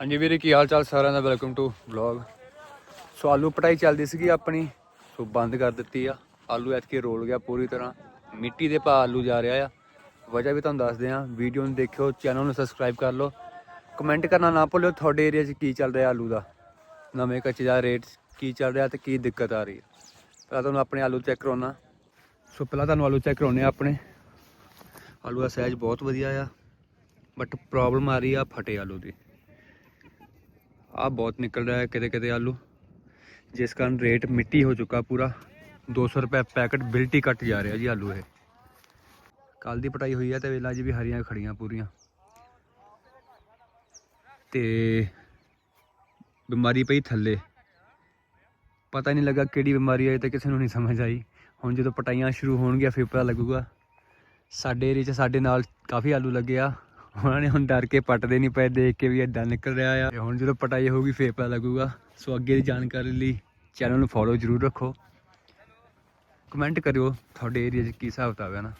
ਹਾਂਜੀ ਵੀਰੇ, ਕੀ ਹਾਲ ਚਾਲ ਸਾਰਿਆਂ ਦਾ? ਵੈਲਕਮ ਟੂ ਵਲੌਗ ਸੋ ਆਲੂ ਪਟਾਈ ਚੱਲਦੀ ਸੀਗੀ ਆਪਣੀ। ਸੋ ਬੰਦ ਕਰ ਦਿੱਤੀ ਆ। ਆਲੂ ਐਤਕੇ ਰੋਲ ਗਿਆ ਪੂਰੀ ਤਰ੍ਹਾਂ। ਮਿੱਟੀ ਦੇ ਭਾਅ ਆਲੂ ਜਾ ਰਿਹਾ ਆ। ਵਜ੍ਹਾ ਵੀ ਤੁਹਾਨੂੰ ਦੱਸਦੇ ਆ। ਵੀਡੀਓ ਨੂੰ ਦੇਖਿਓ ਚੈਨਲ ਨੂੰ ਸਬਸਕ੍ਰਾਈਬ ਕਰ ਲਓ। ਕਮੈਂਟ ਕਰਨਾ ਨਾ ਭੁੱਲਿਓ, ਤੁਹਾਡੇ ਏਰੀਆ 'ਚ ਕੀ ਚੱਲ ਰਿਹਾ ਆਲੂ ਦਾ? ਨਵੇਂ ਕੱਚੇ ਦਾ ਰੇਟ ਕੀ ਚੱਲ ਰਿਹਾ ਤੇ ਕੀ ਦਿੱਕਤ ਆ ਰਹੀ ਹੈ ਪਹਿਲਾਂ ਤੁਹਾਨੂੰ ਆਪਣੇ ਆਲੂ ਚੈੱਕ ਕਰਾਉਣਾ ਸੋ ਪਹਿਲਾਂ ਤੁਹਾਨੂੰ ਆਲੂ ਚੈੱਕ ਕਰਾਉਣੇ ਆ ਆਪਣੇ। ਆਲੂ ਦਾ ਸਾਈਜ਼ ਬਹੁਤ ਵਧੀਆ ਆ। ਬਟ ਪ੍ਰੋਬਲਮ ਆ ਰਹੀ ਆ ਫਟੇ ਆਲੂ ਦੀ। ਆ ਬਹੁਤ ਨਿਕਲ ਰਿਹਾ ਹੈ ਕਿਤੇ ਕਿਤੇ ਆਲੂ, ਜਿਸ ਕਾਰਨ ਰੇਟ ਮਿੱਟੀ ਹੋ ਚੁੱਕਾ ਪੂਰਾ। 200 ਰੁਪਏ ਪੈਕਟ ਬਿਲਟੀ ਕੱਟ ਜਾ ਰਿਹਾ ਜੀ ਆਲੂ ਇਹ। ਕੱਲ ਦੀ ਪਟਾਈ ਹੋਈ ਹੈ ਤੇ ਵੇਲਾ ਜੀ ਵੀ ਹਰੀਆਂ ਖੜੀਆਂ ਪੂਰੀਆਂ। ਤੇ ਬਿਮਾਰੀ ਪਈ ਥੱਲੇ। ਪਤਾ ਨਹੀਂ ਲੱਗਾ ਕਿਹੜੀ ਬਿਮਾਰੀ ਆਈ ਤੇ ਕਿਸੇ ਨੂੰ ਨਹੀਂ ਸਮਝ ਆਈ। ਹੁਣ ਜਦੋਂ ਪਟਾਈਆਂ ਸ਼ੁਰੂ ਹੋਣਗੀਆਂ, ਫਿਰ ਪਤਾ ਲੱਗੂਗਾ। ਸਾਡੇ ਏਰੀਏ 'ਚ ਸਾਡੇ ਨਾਲ ਕਾਫੀ ਆਲੂ ਲੱਗੇ ਆ। ਉਹਨਾਂ ਨੇ ਹੁਣ ਡਰ ਕੇ ਪੱਟਦੇ ਨਹੀਂ ਪਏ, ਦੇਖ ਕੇ ਵੀ ਏਦਾਂ ਨਿਕਲ ਰਿਹਾ ਆ। ਤੇ ਹੁਣ ਜਦੋਂ ਪਟਾਈ ਹੋਊਗੀ, ਫੇਰ ਪਤਾ ਲੱਗੂਗਾ। ਸੋ ਅੱਗੇ ਦੀ ਜਾਣਕਾਰੀ ਲਈ ਚੈਨਲ ਨੂੰ ਫੋਲੋ ਜ਼ਰੂਰ ਰੱਖੋ। ਕਮੈਂਟ ਕਰਿਓ, ਤੁਹਾਡੇ ਏਰੀਆ 'ਚ ਕੀ ਹਿਸਾਬ ਕਿਤਾਬ ਹੈ ਨਾ।